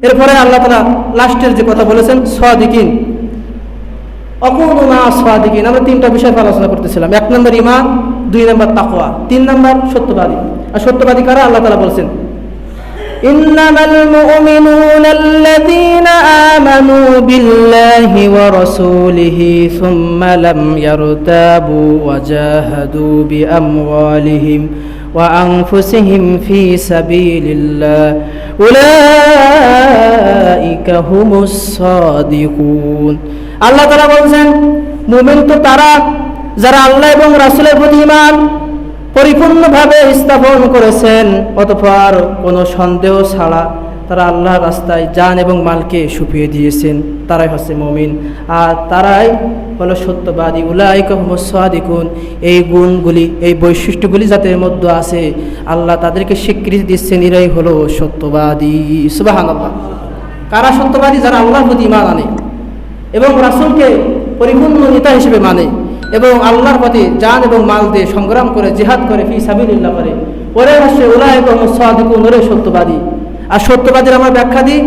এরপরে আল্লাহ তালা লাস্টের যে কথা বলেছেন সাদিকিন অকুমা সাদিকিন আমরা তিনটা বিষয় নিয়ে আলোচনা করতেছিলাম এক নম্বর ইমান দুই নম্বর তাকওয়া তিন নম্বর সত্যবাদী আর সত্যবাদী কারা আল্লাহ তালা বলছেন إنما المؤمنون الذين آمنوا بالله ورسوله ثم لم يرتابوا وجاهدوا بأموالهم وأنفسهم في سبيل الله أولئك هم الصادقون আল্লাহ তালা বলছেন মুমিন তো তারা যারা আল্লাহ এবং রাসুলের প্রতি ইমান পরিপূর্ণভাবে স্থাপন করেছেন অতঃপর কোনো সন্দেহ ছাড়া তারা আল্লাহর রাস্তায় যান এবং মালকে সুপিয়ে দিয়েছেন তারাই হচ্ছে মমিন আর তারাই হলো সত্যবাদী উলাইকুন এই গুণগুলি, এই বৈশিষ্ট্যগুলি যাদের মধ্যে আছে। আল্লাহ তাদেরকে স্বীকৃতি দিচ্ছেন, এরাই হলো সত্যবাদী। সুবাহান কারা সত্যবাদী? যারা আল্লাহর প্রতি ইমান আনে এবং রাসুলকে পরিপূর্ণ নেতা হিসেবে মানে এবং আল্লাহর প্রতি জান এবং মাল দিয়ে সংগ্রাম করে, জেহাদ করে, ফি সাবিল্লাহ করে। ওরে হচ্ছে সাদিকুন ওরে সত্যবাদী। আর সত্যবাদীর আমরা ব্যাখ্যা দিই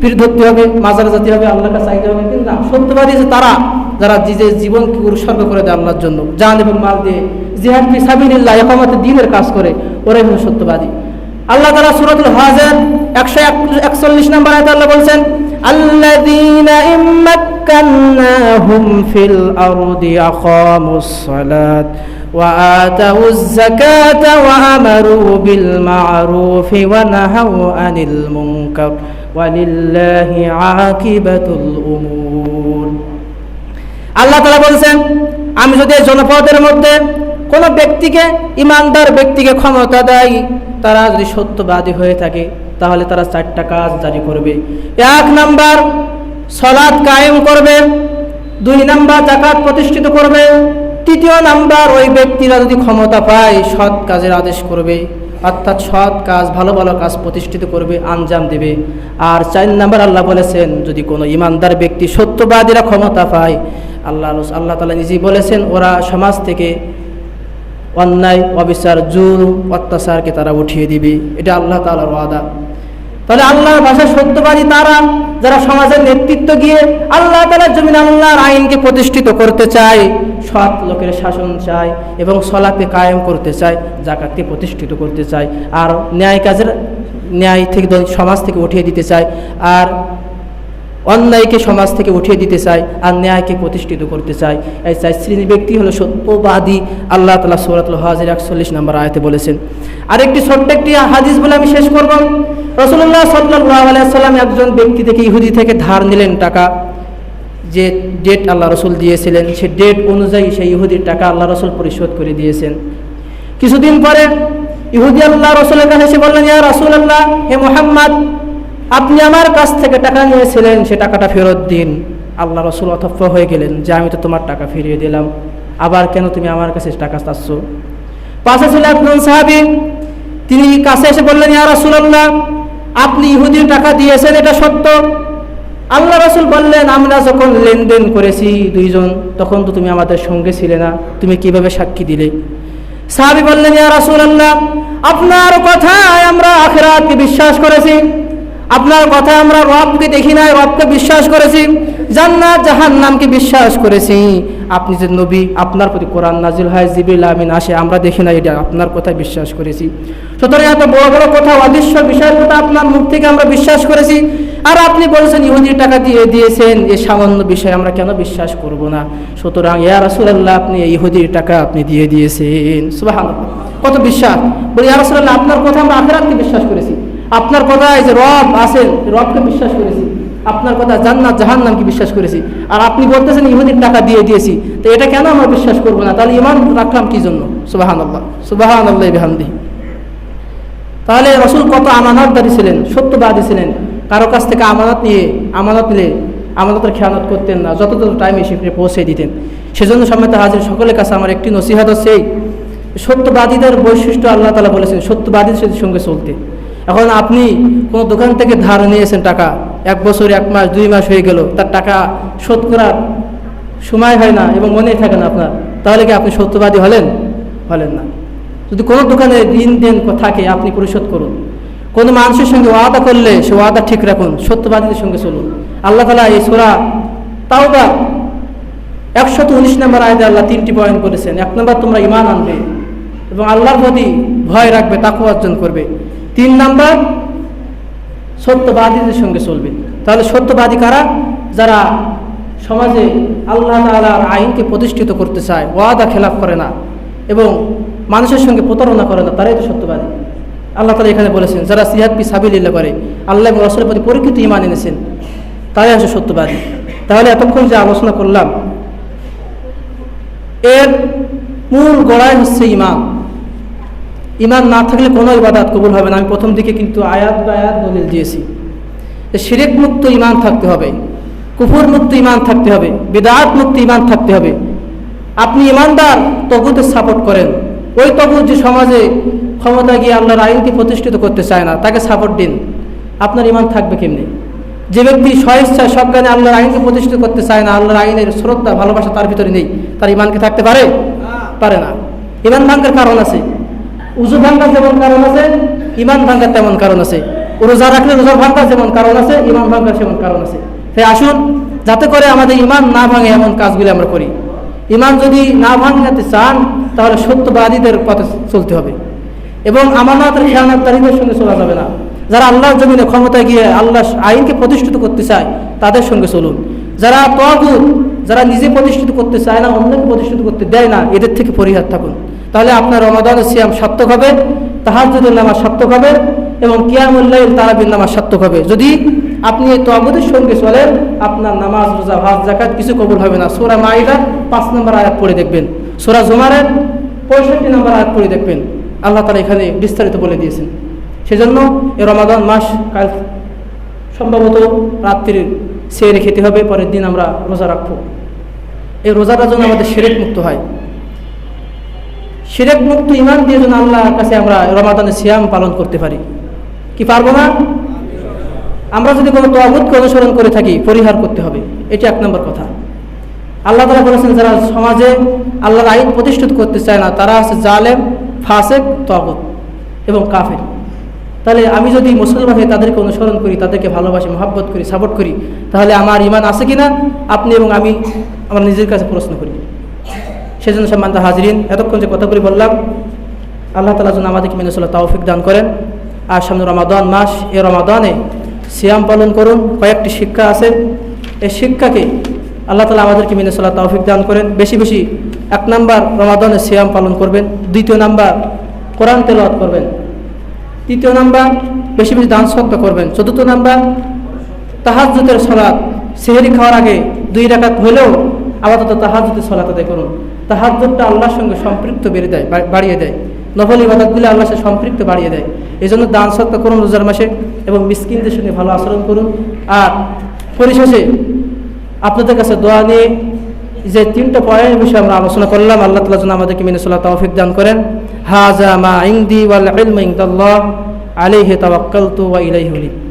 পীর ধরতে হবে, মাজার জাতি হবে, আল্লাহর কাছে চাইতে হবে, কিন্তু না, সত্যবাদী যে তারা। যারা নিজের জীবনকে উৎসর্গ করে দেয় আল্লাহর জন্য জান এবং মাল দিয়ে জিহাদ ফি সাবিল্লাহ একামতে দিনের কাজ করে ওরাই হলো সত্যবাদী আল্লাহ তালা সুরতুল হাজার একশো একচল্লিশ নম্বর আয়তে আল্লাহ বলছেন الذين إن مكناهم في الأرض أقاموا الصلاة وآتوا الزكاة وأمروا بالمعروف ونهوا عن المنكر ولله عاقبة الأمور আল্লাহ তালা বলছেন, আমি যদি এই জনপদের মধ্যে কোনো ব্যক্তিকে, ইমানদার ব্যক্তিকে ক্ষমতা দেয় তারা যদি সত্যবাদী হয়ে থাকে, তাহলে তারা চারটা কাজ জারি করবে। এক নাম্বার সলাদ কায়েম করবে। দুই নাম্বার জাকাত প্রতিষ্ঠিত করবে। তৃতীয় নাম্বার, ওই ব্যক্তিরা যদি ক্ষমতা পায়, সৎ কাজের আদেশ করবে। অর্থাৎ সৎ কাজ, ভালো ভালো কাজ প্রতিষ্ঠিত করবে, আঞ্জাম দেবে। আর চার নাম্বার, আল্লাহ বলেছেন, যদি কোনো ইমানদার ব্যক্তি সত্যবাদীরা ক্ষমতা পায় আল্লাহ আল্লাহ তালা নিজেই বলেছেন, ওরা সমাজ থেকে অন্যায়, অবিচার জুল অত্যাচারকে তারা উঠিয়ে দিবে। এটা আল্লাহ তালার ওয়াদা। তাহলে আল্লাহর ভাষায় সত্যবাদী তারা, যারা সমাজের নেতৃত্ব গিয়ে আল্লাহ তালার জমিন আল্লাহর আইনকে প্রতিষ্ঠিত করতে চায়, সৎ লোকের শাসন চায় এবং সলাপে কায়েম করতে চায়, জাকাতকে প্রতিষ্ঠিত করতে চায়, আর ন্যায় কাজের, ন্যায় থেকে সমাজ থেকে উঠিয়ে দিতে চায়, আর অন্যায়কে সমাজ থেকে উঠিয়ে দিতে চায় আর ন্যায়কে প্রতিষ্ঠিত করতে চায়। এই চাই শ্রেণির ব্যক্তি হলো সত্যবাদী। আল্লাহ তালা সৌরাতুল হাজির একচল্লিশ নম্বর আয়তে বলেছেন, আরেকটি ছোট্ট একটি হাদিস বলে আমি শেষ করব। রসুল্লাহ সাল্লাহ আলাইসাল্লাম একজন ব্যক্তি থেকে ইহুদি থেকে ধার নিলেন টাকা, যে ডেট আল্লাহ রসুল দিয়েছিলেন, সে ডেট অনুযায়ী সেই ইহুদির টাকা আল্লাহ রসুল পরিশোধ করে দিয়েছেন। কিছুদিন পরে ইহুদি আল্লাহ রসুলের কাছে এসে বললেন, ইয়া রসুল আল্লাহ হে মোহাম্মদ আপনি আমার কাছ থেকে টাকা নিয়েছিলেন, সে টাকাটা ফেরত দিন। আল্লাহ রসুল অথফ হয়ে গেলেন, যে আমি তো তোমার টাকা ফিরিয়ে দিলাম। আবার কেন তুমি আমার কাছে টাকা চাচ্ছ? পাশে ছিল একজন সাহাবি, তিনি কাছে এসে বললেন, ইয়া রসুল্লাহ আপনি ইহুদির টাকা দিয়েছেন, এটা সত্য? আল্লাহ রসুল বললেন, আমরা যখন লেনদেন করেছি দুইজন, তখন তো তুমি আমাদের সঙ্গে ছিলে না। তুমি কীভাবে সাক্ষী দিলে? সাহাবি বললেন, ইয়া রাসুল আল্লাহ আপনার কথায় আমরা আখেরাতকে বিশ্বাস করেছি। আপনার কথা আমরা রবকে দেখি নাই, রবকে বিশ্বাস করেছি, জান্নাত জাহান নামকে বিশ্বাস করেছি। আপনি যে নবী, আপনার প্রতি কোরআন নাজিল হয় জিবিল আমিন আসে, আমরা দেখি না এটা আপনার কথায় বিশ্বাস করেছি। সুতরাং এত বড় বড় কথা, অদৃশ্য বিষয়ের কথা আপনার মুখ থেকে আমরা বিশ্বাস করেছি। আর আপনি বলেছেন, ইহুদির টাকা দিয়ে দিয়েছেন, এ সামান্য বিষয় আমরা কেন বিশ্বাস করব না? সুতরাং, ইয়া রাসুলাল্লাহ, আপনি এই ইহুদির টাকা আপনি দিয়ে দিয়েছেন। সুবাহ কত বিশ্বাস। বলি, ইয়া রাসুলাল্লাহ, আপনার কথা আমরা আখেরাতকে বিশ্বাস করেছি। আপনার কথায় যে রব আছেন, রবকে বিশ্বাস করেছি। আপনার কথা জান্নাত জাহান নামকে বিশ্বাস করেছি। আর আপনি বলতেছেন, ইহুদির টাকা দিয়ে দিয়েছি। তো এটা কেন আমরা বিশ্বাস করব না? তাহলে ইমান রাখলাম কি জন্য? সুবাহান আল্লাহ সুবাহান আল্লাহ বেহামদি। তাহলে রসুল কত আমানতদারি ছিলেন, সত্যবাদী ছিলেন। কারও কাছ থেকে আমানত নিয়ে, আমানত নিলে আমানতের খেয়ানত করতেন না। যত যত টাইমে সেখানে পৌঁছে দিতেন। সেজন্য সময় হাজির, সকলের কাছে আমার একটি নসিহাত এই। সত্যবাদীদের বৈশিষ্ট্য আল্লাহ তালা বলেছেন সত্যবাদীর সঙ্গে চলতে। এখন আপনি কোনো দোকান থেকে ধার নিয়েছেন টাকা, এক বছর, এক মাস, দুই মাস হয়ে গেল, তার টাকা শোধ করার সময় হয় না এবং মনেই থাকে না আপনার, তাহলে কি আপনি সত্যবাদী হলেন? হলেন না। যদি কোনো দোকানে ঋণ দেন থাকে, আপনি পরিশোধ করুন। কোনো মানুষের সঙ্গে ওয়াদা করলে সে ওয়াদা ঠিক রাখুন, সত্যবাদীদের সঙ্গে চলুন। আল্লাহ তালা এই সোরা তাওবা একশত উনিশ নম্বর আয়দে আল্লাহ তিনটি পয়েন্ট করেছেন। এক নম্বর, তোমরা ইমান আনবে এবং আল্লাহর প্রতি ভয় রাখবে তাকে অর্জন করবে। তিন নাম্বার, সত্যবাদীদের সঙ্গে চলবে। তাহলে সত্যবাদী কারা? যারা সমাজে আল্লাহ তালার আইনকে প্রতিষ্ঠিত করতে চায়, ওয়াদা খেলাপ করে না এবং মানুষের সঙ্গে প্রতারণা করে না, তারাই তো সত্যবাদী। আল্লাহ তালা এখানে বলেছেন, যারা সিহাদ পি সাবিল্লা করে, আল্লাহ এবং রসুলের প্রতি পরীক্ষিত ইমান এনেছেন, তারাই হচ্ছে সত্যবাদী। তাহলে এতক্ষণ যে আলোচনা করলাম, এর মূল গোড়ায় হচ্ছে ইমান ইমান না থাকলে কোনো ইবাদাত কবুল হবে না। আমি প্রথম দিকে কিন্তু আয়াত বা আয়াত দলিল দিয়েছি। যে শিরেক মুক্ত ইমান থাকতে হবে কুফুর মুক্ত ইমান থাকতে হবে বিদাত মুক্ত ইমান থাকতে হবে। আপনি ইমানদার তগুতে সাপোর্ট করেন। ওই তগুত যে সমাজে ক্ষমতা গিয়ে আল্লাহর আইনকে প্রতিষ্ঠিত করতে চায় না তাকে সাপোর্ট দিন। আপনার ইমান থাকবে কেমনি? যে ব্যক্তি স্বইচ্ছায় সজ্ঞানে আল্লাহর আইনকে প্রতিষ্ঠিত করতে চায় না আল্লাহর আইনের শ্রদ্ধা ভালোবাসা তার ভিতরে নেই তার ইমানকে থাকতে পারে? পারে না। ইমান ভাঙ্গার কারণ আছে। উজু ভাঙ্গার যেমন কারণ আছে, ইমান ভাঙ্গার তেমন কারণ আছে। রোজা রাখলে রোজা ভাঙ্গার যেমন কারণ আছে, ইমান ভাঙ্গার সেমন কারণ আছে। তাই আসুন, যাতে করে আমাদের ইমান না ভাঙে এমন কাজগুলি আমরা করি। ইমান যদি না ভাঙাতে চান, তাহলে সত্যবাদীদের পথে চলতে হবে। এবং আমানতের খেয়ানতদারীদের সঙ্গে চলা যাবে না। যারা আল্লাহর জমিনে ক্ষমতায় গিয়ে আল্লাহ আইনকে প্রতিষ্ঠিত করতে চায়, তাদের সঙ্গে চলুন। যারা তগুত যারা নিজে প্রতিষ্ঠিত করতে চায় না, অন্যকে প্রতিষ্ঠিত করতে দেয় না, এদের থেকে পরিহার থাকুন। তাহলে আপনার রমাদানের সিয়াম সার্থক হবে তাহাজুদুল নামাজ সার্থক হবে এবং কিয়ামুল্লাহ তারাবিন নামাজ সার্থক হবে। যদি আপনি এই তগুদের সঙ্গে চলেন, আপনার নামাজ, রোজা ভাত জাকাত কিছু কবুল হবে না। সোরা মাইদা পাঁচ নম্বর আয়াত পড়ে দেখবেন। সোরা জুমারের পঁয়ষট্টি নম্বর আয়াত পড়ে দেখবেন। আল্লাহ তারা এখানে বিস্তারিত বলে দিয়েছেন। সেজন্য এই রমাদান মাস কাল সম্ভবত রাত্রির সেরে খেতে হবে, পরের দিন আমরা রোজা রাখব। এই রোজাটা যেন আমাদের সেরেক মুক্ত হয়। সেরেক মুক্ত ইমান দিয়ে যেন আল্লাহর কাছে আমরা রমাদানের সিয়াম পালন করতে পারি। কি পারব না? আমরা যদি কোনো তগুতকে অনুসরণ করে থাকি, পরিহার করতে হবে। এটি এক নম্বর কথা। আল্লাহ তালা বলেছেন, যারা সমাজে আল্লাহর আইন প্রতিষ্ঠিত করতে চায় না, তারা আছে জালেম, ফাসেক, তগুত এবং কাফের। তাহলে আমি যদি মুসলমান হয়ে তাদেরকে অনুসরণ করি, তাদেরকে ভালোবাসি, মহাব্বত করি সাপোর্ট করি, তাহলে আমার ইমান আছে কি না আপনি এবং আমি আমার নিজের কাছে প্রশ্ন করি। সেজন্য সম্মান্ত হাজরিন, এতক্ষণ যে কথাগুলি বললাম, আল্লাহ তালা যেন আমাদেরকে মেনে চলা তাওফিক দান করেন। আর সামনে রমাদান মাস এ রমাদানে সিয়াম পালন করুন। কয়েকটি শিক্ষা আছে। এই শিক্ষাকে আল্লাহ তালা আমাদেরকে মেনে চলা তৌফিক দান করেন। বেশি বেশি এক নাম্বার রমাদানে সিয়াম পালন করবেন। দ্বিতীয় নাম্বার কোরআন তেলাওয়াত করবেন। তৃতীয় নাম্বার, বেশি বেশি দান শক্ত করবেন। চতুর্থ নাম্বার তাহাজুতের সলাৎ সেহেরি খাওয়ার আগে দুই রাকাত হলেও আপাতত তাহাজুতের সলাৎ আদায় করুন। তাহাজুতটা আল্লাহর সঙ্গে সম্পৃক্ত বেড়ে দেয় বাড়িয়ে দেয়। নফল ইবাদতগুলি আল্লাহ সাথে সম্পৃক্ত বাড়িয়ে দেয়। এই জন্য দান সত্য করুন রোজার মাসে এবং মিসকিনদের সঙ্গে ভালো আচরণ করুন। আর পরিশেষে আপনাদের কাছে দোয়া নিয়ে যে তিনটা পয়েন্ট বিষয়ে আমরা আলোচনা করলাম, আল্লাহ তালা যেন আমাদেরকে মেনে চলা তৌফিক দান করেন। হাজা মা ইন্দি ওয়াল ইলম ইনদাল্লাহ আলাইহি তাওয়াক্কালতু ওয়া ইলাইহি